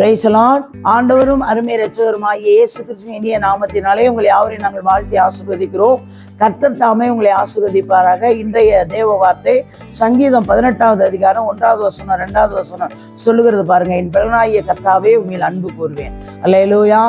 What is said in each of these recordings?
பிரைசலான் ஆண்டவரும் அருமை ரச்சகருமாகிய இயேசு கிருஷ்ண இனிய நாமத்தினாலே உங்களை யாவரையும் நாங்கள் வாழ்த்தி ஆசீர்வதிக்கிறோம். கர்த்தர் தாமே உங்களை ஆசீர்வதிப்பாராக. இன்றைய தேவ வார்த்தை சங்கீதம் பதினெட்டாவது அதிகாரம் ஒன்றாவது வசனம் ரெண்டாவது வசனம் சொல்லுகிறது பாருங்க. என் பலனாகிய கர்த்தாவே உங்கள் அன்பு கூறுவேன். அல்லேலூயா.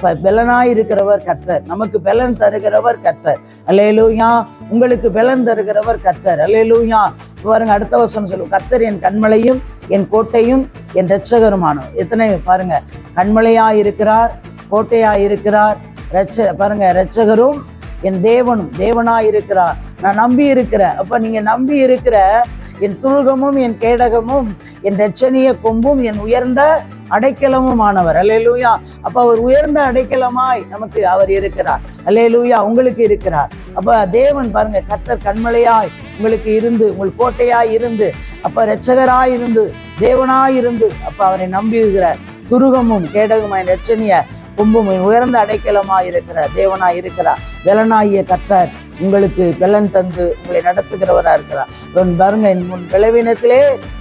ப பெலனாய் இருக்கிறவர் கத்தர் நமக்கு பெலன் தருகிறவர் கத்தர் அல்லேலூயா. உங்களுக்கு பெலன் தருகிறவர் கத்தர் அல்லேலூயா. பாருங்க அடுத்த வசனம் சொல்லுவோம் கத்தர் என் கண்மலையும் என் கோட்டையும் என் ரட்சகருமானவர் எத்தனை பாருங்க கண்மலையா இருக்கிறார் கோட்டையா இருக்கிறார் ரட்ச பாருங்க ரட்சகரும் என் தேவனும் தேவனா இருக்கிறார் நான் நம்பி இருக்கிறேன் அப்ப நீங்க நம்பி இருக்கிற என் துருகமும் என் கேடகமும் என் ரட்சணிய கொம்பும் என் உயர்ந்த அடைக்கலமும் ஆனவர் அல்லேலூயா. அப்ப அவர் உயர்ந்த அடைக்கலமாய் நமக்கு அவர் இருக்கிறார். அல்லேலூயா உங்களுக்கு இருக்கிறார். அப்ப தேவன் பாருங்க கத்தர் கண்மலையாய் உங்களுக்கு இருந்து உங்கள் கோட்டையாய் இருந்து அப்ப இரட்சகராய் இருந்து அப்போ அப்ப அவரை நம்பியிருக்கிற துருகமும் கேடகமாய் ரட்சணிய கொம்பும் உயர்ந்த அடைக்கலமாய் இருக்கிற தேவனாய் இருக்கிறார் வெலனாகிய கத்தர் உங்களுக்கு பெலன் தந்து உங்களை நடத்துகிறவரா இருக்கிறார். உன் பாருங்க என் உன் பலவீனத்திலே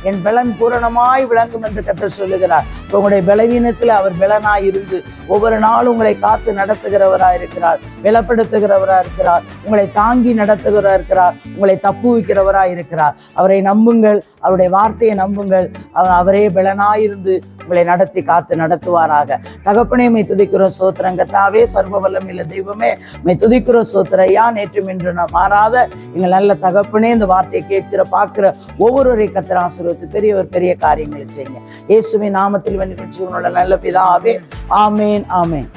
என் பலன் பூரணமாய் விளங்கும் என்று கத்தர் சொல்லுகிறார். இப்போ உங்களுடைய பலவீனத்தில் அவர் பலனாய் இருந்து ஒவ்வொரு நாளும் உங்களை காத்து நடத்துகிறவரா இருக்கிறார் பலப்படுத்துகிறவராக இருக்கிறார் உங்களை தாங்கி நடத்துகிறவராக இருக்கிறார் உங்களை தப்புவிக்கிறவரா இருக்கிறார். அவரை நம்புங்கள் அவருடைய வார்த்தையை நம்புங்கள். அவரே பலனாயிருந்து உங்களை நடத்தி காத்து நடத்துவாராக. தகப்பனே மை துதிக்கிறோம் சோத்திரம். கத்தாவே சர்வ வல்லமையுள்ள தெய்வமே மை துதிக்கிறோம் சோத்திரையா வேண்டும் என்று நான் மாறாத எங்கள் நல்ல தகப்பனே இந்த வார்த்தையை கேட்கிற பார்க்கிற ஒவ்வொருவரை கத்திர ஆசீர்வத்து பெரியவர் பெரிய காரியங்களை செய்யுங்க. இயேசுவின் நாமத்தில் வந்து நிகழ்ச்சி உன்னோட நல்ல பிதாவே. ஆமேன் ஆமேன்.